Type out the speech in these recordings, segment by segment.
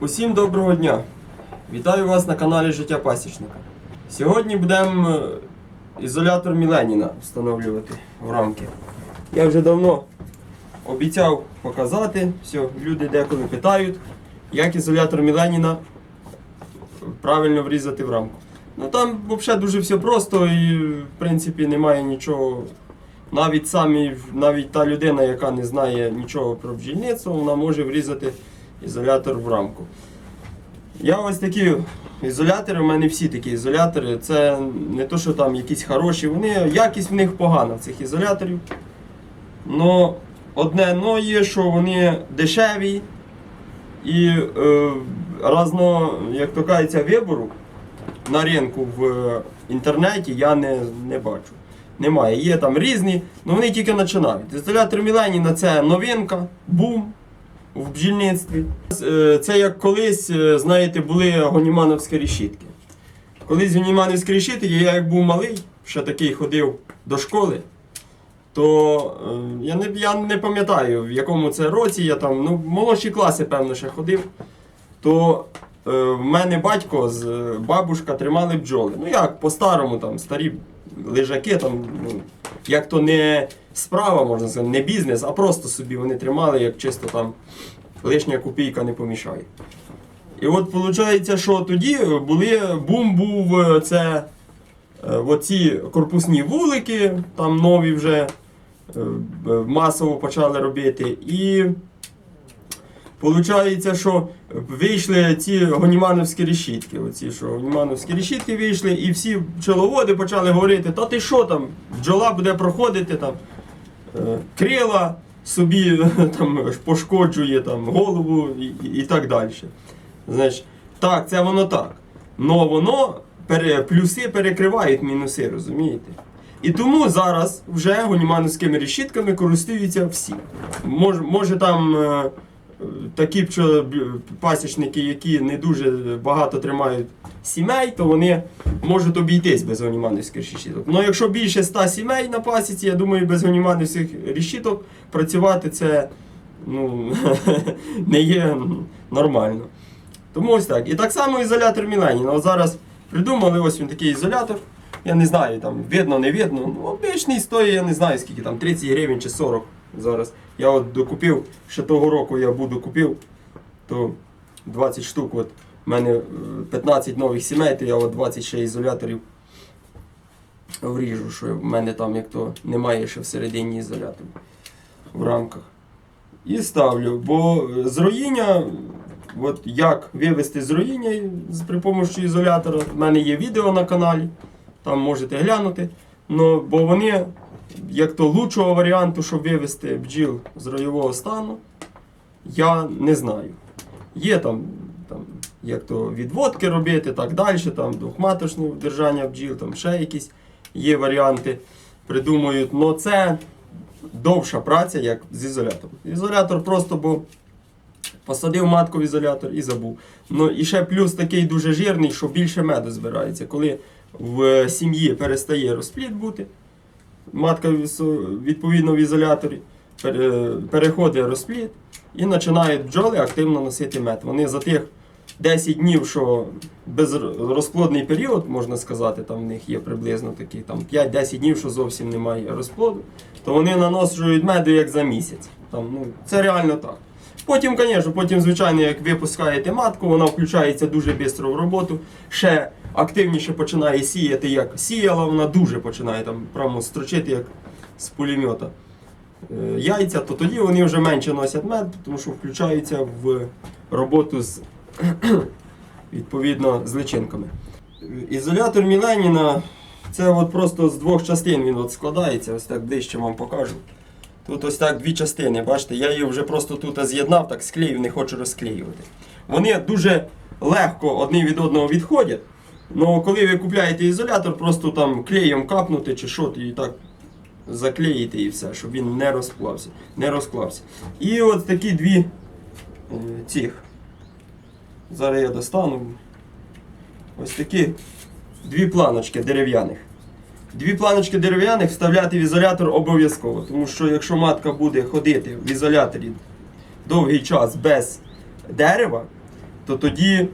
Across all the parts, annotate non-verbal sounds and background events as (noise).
Усім доброго дня! Вітаю вас на каналі Життя Пасічника. Сьогодні будемо е, ізолятор Міленіна встановлювати в рамки. Я вже давно обіцяв показати, все, люди деколи питають, як ізолятор Міленіна правильно врізати в рамку. Ну там взагалі дуже все просто і в принципі немає нічого. Навіть самі, навіть та людина, яка не знає нічого про бджільництво, вона може врізати ізолятор в рамку. Я ось такі ізолятори, у мене всі такі ізолятори. Це не то, що там якісь хороші, вони, якість в них погана в цих ізоляторів. Но одне но є, що вони дешеві і е, разно, як то кажеться, вибору на ринку в інтернеті я не, не бачу. Немає. Є там різні, але вони тільки починають. Ізолятор Міленіна це новинка, бум в бджільництві. Е, Це як колись, е, знаєте, були гонімановські решітки. Колись гонімановські решітки, я як був малий, ще такий ходив до школи, то е, я не, я не пам'ятаю, в якому це році я там, ну, в молодші класи, певно, ще ходив. То в мене батько з бабушка тримали бджоли. Ну як, по-старому, там, старі лежаки, там, ну, як то не справа, можна сказати, не бізнес, а просто собі вони тримали, як чисто там лишня копійка не помішає. І от виходить, що тоді були, бум був е, це е, оці корпусні вулики, там нові вже е, масово почали робити. І Получається, що вийшли ці гонімановські решітки. Оці, що гонімановські решітки вийшли, і всі пчеловоди почали говорити, та ти що там, бджола буде проходити там е, крила собі (laughs) там пошкоджує там, голову і, і так далі. Знаєш, так, це воно так. Но воно пере, плюси перекривають мінуси, розумієте? І тому зараз вже гонімановськими решітками користуються всі. Мож, може там. Такі пасічники, які не дуже багато тримають сімей, то вони можуть обійтись без гонімановських решіток. Ну якщо більше 100 сімей на пасіці, я думаю, без гонімановських решіток працювати це ну, (laughs) не є нормально. Тому ось так. І так само ізолятор Міленіна. От зараз придумали ось він такий ізолятор. Я не знаю, там видно, не видно. Ну, обичний стоїть, я не знаю скільки там, 30 гривень чи 40 зараз. Я от докупив, ще того року я буду купив, то 20 штук. От в мене е, 15 нових сімей, то я от 20 ще ізоляторів вріжу, що в мене там як то немає ще всередині ізоляторів в рамках. І ставлю, бо е, з роїння, от як вивести з роїння при допомогою ізолятора, в мене є відео на каналі, там можете глянути. Ну, бо вони, як то лучшого варіанту, щоб вивести бджіл з ройового стану, я не знаю. Є там, там як то відводки робити, так далі, там двохматочне держання бджіл, там ще якісь є варіанти, придумують. Но це довша праця, як з ізолятором. Ізолятор просто бо посадив матку в ізолятор і забув. Ну і ще плюс такий дуже жирний, що більше меду збирається. Коли в сім'ї перестає розплід бути, матка відповідно в ізоляторі переходить розплід і починають бджоли активно носити мед. Вони за тих 10 днів, що безрозплодний період, можна сказати, там в них є приблизно там 5-10 днів, що зовсім немає розплоду, то вони наносжують меду як за місяць. Там, ну, це реально так. Потім, звісно, потім, звичайно, як ви пускаєте матку, вона включається дуже швидко в роботу. Ще активніше починає сіяти, як сіяла, вона дуже починає там прямо строчити, як з пулемета. Е, Яйця, то тоді вони вже менше носять мед, тому що включаються в роботу з (clears throat) відповідно з личинками. Ізолятор Міленіна це от просто з двох частин він от складається, ось так ближче вам покажу. Тут ось так дві частини, бачите, я її вже просто тут з'єднав, так склеїв, не хочу розклеювати. Вони дуже легко одне від одного відходять. Ну, коли ви купляєте ізолятор, просто там клеєм капнути чи що, і так заклеїти і все, щоб він не розплався, не розклався. І от такі дві е, цих. Зараз я достану. Ось такі дві планочки дерев'яних. Дві планочки дерев'яних вставляти в ізолятор обов'язково, тому що якщо матка буде ходити в ізоляторі довгий час без дерева, то тоді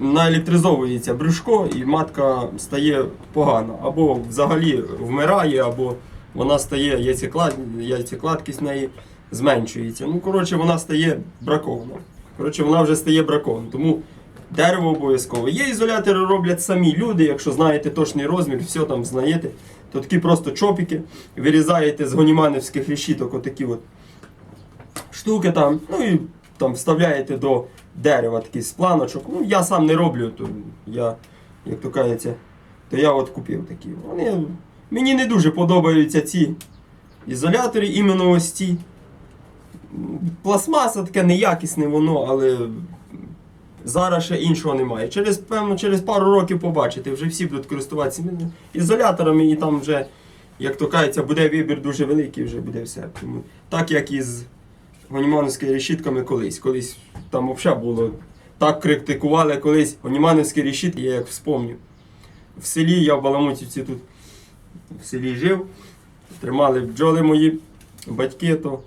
наелектризовується брюшко і матка стає погана. Або взагалі вмирає, або вона стає яйцеклад... яйцекладкість неї зменшується. Ну, коротше, вона стає бракована. Коротше, вона вже стає бракована. Тому дерево обов'язково. Є ізолятори роблять самі люди, якщо знаєте точний розмір, все там знаєте, то такі просто чопіки, вирізаєте з гоніманівських решіток отакі от штуки там, ну і там вставляєте до дерева такий з планочок. Ну, я сам не роблю, то я, як то кажеться, то я от купив такі. Вони, мені не дуже подобаються ці ізолятори, іменно ось ці. Пластмаса таке неякісне воно, але зараз ще іншого немає. Через, певно, через пару років побачите, вже всі будуть користуватися ізоляторами і там вже, як то кажеться, буде вибір дуже великий, вже буде все. Тому, так як і гонімановськими решітками колись. Колись там взагалі було. Так критикували колись гонімановські решітки, я як вспомню. В селі я в Баламутівці тут в селі жив, тримали бджоли мої батьки, то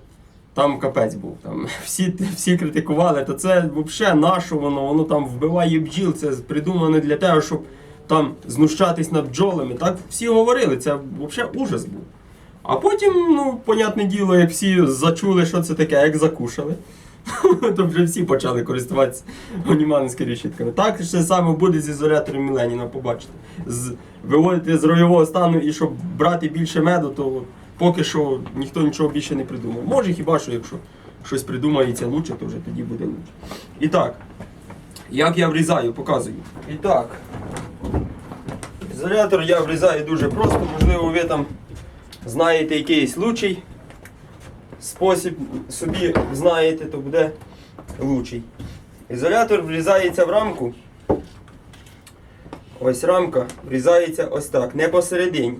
там капець був. Там (laughs) всі, всі критикували, то це взагалі наше воно, воно там вбиває бджіл, це придумано для того, щоб там знущатись над бджолами. Так всі говорили, це взагалі ужас був. А потім, ну, понятне діло, як всі зачули, що це таке, як закушали. (laughs) То вже всі почали користуватися гоніманськими решітками. Так ще саме буде з ізолятором Міленіна, побачите. З, виводити з ройового стану і щоб брати більше меду, то поки що ніхто нічого більше не придумав. Може хіба що, якщо щось придумається лучше, то вже тоді буде лучше. І так, як я врізаю, показую. І так, ізолятор я врізаю дуже просто, можливо, ви там знаєте якийсь лучший спосіб собі знаєте, то буде лучший. Ізолятор врізається в рамку. Ось рамка врізається ось так. Не посередині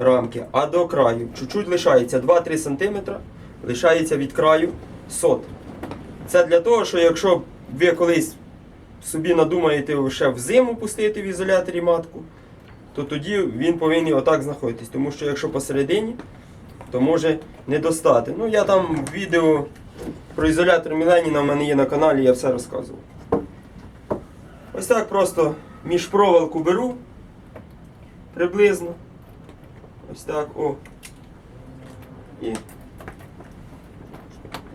рамки, а до краю. Чуть-чуть лишається 2-3 см, лишається від краю сот. Це для того, що якщо ви колись собі надумаєте ще в пустити в ізоляторі матку, то тоді він повинен отак знаходитись. Тому що якщо посередині, то може не достати. Ну, я там відео про ізолятор Міленіна в мене є на каналі, я все розказував. Ось так просто між проволоку беру приблизно. Ось так, о. І,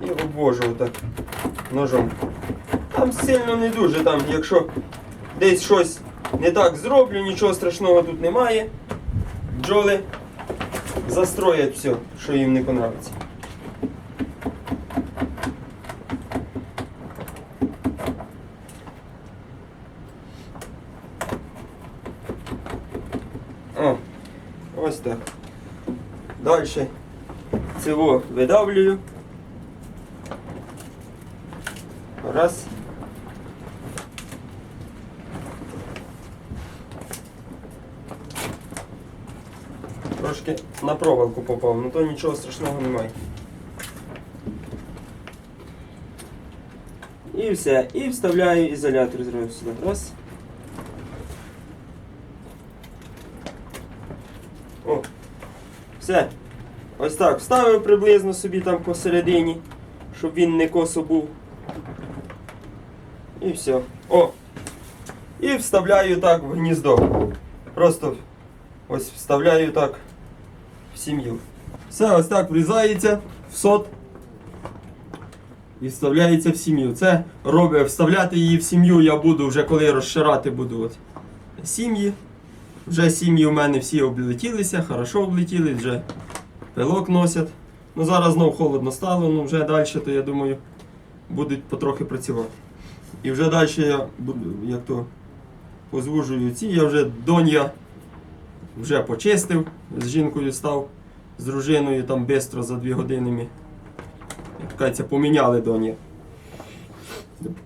і обвожу отак ножом. Там сильно не дуже, там, якщо десь щось не так зроблю, нічого страшного тут немає. Бджоли застроять все, що їм не понравиться. О, ось так. Далі цього видавлюю. Раз. Трошки на проволоку попав, ну то нічого страшного немає. І все. І вставляю ізолятор зразу сюди. Раз. О. Все. Ось так. Вставив приблизно собі там посередині, щоб він не косо був. І все. О! І вставляю так в гніздо. Просто ось вставляю так в сім'ю. Все ось так врізається в сот і вставляється в сім'ю. Це робить, вставляти її в сім'ю я буду вже коли розширати буду от сім'ї. Вже сім'ї у мене всі облетілися, хорошо облетіли, вже пилок носять. Ну зараз знов холодно стало, ну вже далі, то я думаю, будуть потрохи працювати. І вже далі я буду, як то позвужую ці, я вже донья вже почистив, з жінкою став, з дружиною там швидко за дві години ми, як кажеться, поміняли доні.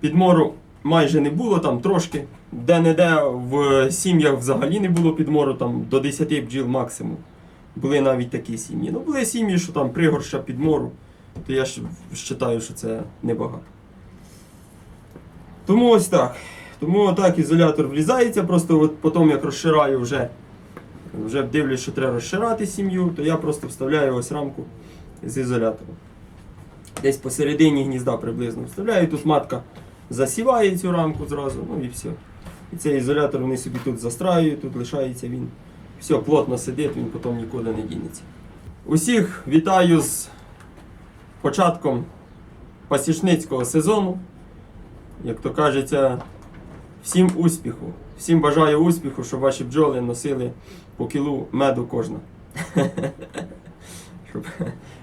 Підмору майже не було, там трошки. Де-не-де в сім'ях взагалі не було підмору, там до 10 бджіл максимум. Були навіть такі сім'ї. Ну, були сім'ї, що там пригорща підмору, то я ж вважаю, що це небагато. Тому ось так. Тому отак ізолятор влізається, просто от потім як розшираю вже вже дивлюсь, що треба розширати сім'ю, то я просто вставляю ось рамку з ізолятором. десь посередині гнізда приблизно вставляю. Тут матка засіває цю рамку зразу, ну і все. І цей ізолятор вони собі тут застраюють, тут лишається він. Все, плотно сидить, він потім нікуди не дінеться. Усіх вітаю з початком пасічницького сезону. Як то кажеться, всім успіху. Всім бажаю успіху, щоб ваші бджоли носили по кілу меду кожна. Щоб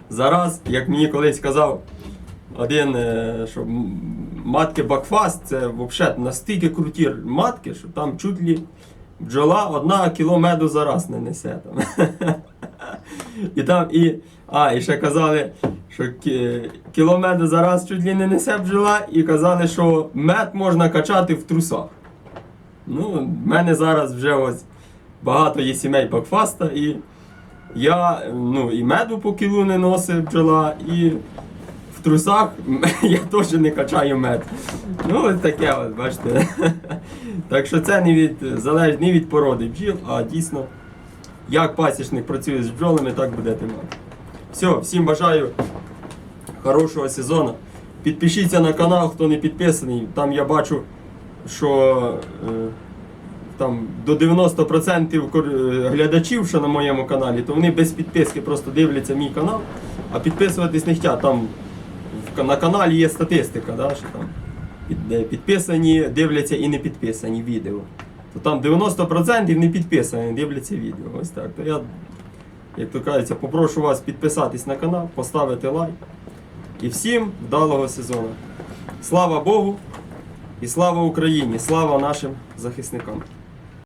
зараз, як мені колись казав один, е, що матки Бакфаст, це взагалі настільки круті матки, що там чуть ли бджола одна кіло меду за раз не несе. Там. І там і. А, і ще казали, що кі- кіло меду за раз чуть ли не несе бджола, і казали, що мед можна качати в трусах. Ну, в мене зараз вже ось багато є сімей Бакфаста, і я ну, і меду по кілу не носив бджола, і в трусах (laughs) я теж не качаю мед. Ну, ось таке, от, бачите. (laughs) Так що це не від, залежить не від породи бджіл, а дійсно, як пасічник працює з бджолами, так будете мати. Все, всім бажаю хорошого сезону. Підпишіться на канал, хто не підписаний. Там я бачу, що е, там до 90% е, глядачів, що на моєму каналі, то вони без підписки просто дивляться мій канал, а підписуватись не хочуть. Там на каналі є статистика, да, що там підписані, дивляться і не підписані відео. То там 90% не підписані, дивляться відео. Ось так. То я, як то кажеться, попрошу вас підписатись на канал, поставити лайк. І всім вдалого сезону. Слава Богу і слава Україні! Слава нашим захисникам!